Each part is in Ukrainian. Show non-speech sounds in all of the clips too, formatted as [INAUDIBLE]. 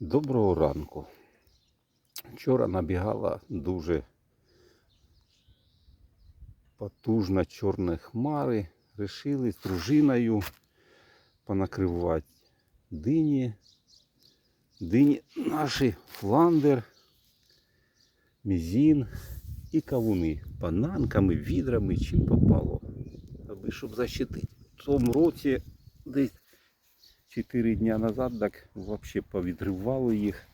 Доброго ранку. Вчора набігала дуже потужна чорна хмари. Рішили з дружиною понакривати дині. Дині наші фландер, мізін і кавуни. Бананками, відрами, чим попало. Аби щоб защитити. В тому році десь 4 дня назад так взагалі повідривали їх,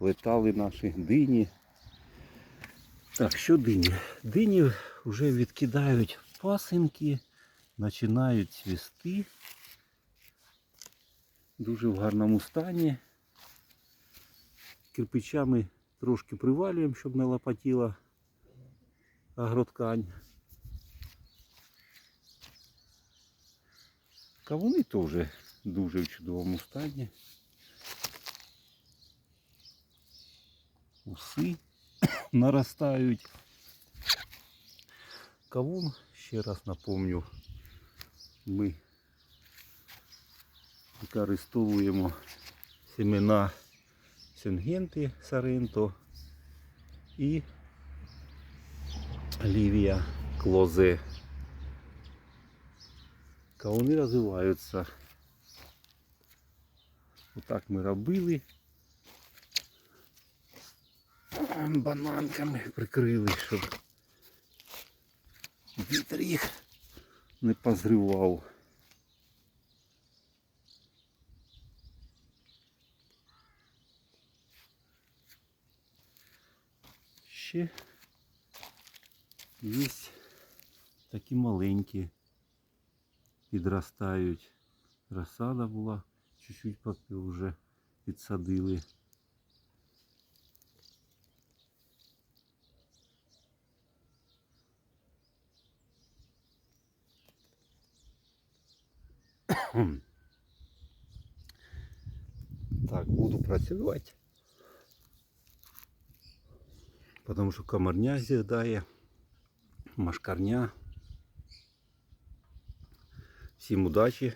летали наші дині. Так, що дині? Дині вже відкидають пасинки, починають цвісти. Дуже в гарному стані. Кирпичами трошки привалюємо, щоб не лопатіла агроткань. Кавуни теж дуже в чудовому стані. Уси [COUGHS] наростають. Кавун, ще раз напомню, ми використовуємо семена Сюнгенти Саренто і Лівія Клозе. Кавуни розвиваються. Отак ми робили. Бананками прикрили, щоб вітер їх не позривав. Ще є такі маленькі підростають. Розсада була, чуть-чуть поки вже підсадили. [COUGHS] Так, буду працювати. Потому що комарня з'їдає, машкарня. Всім удачі!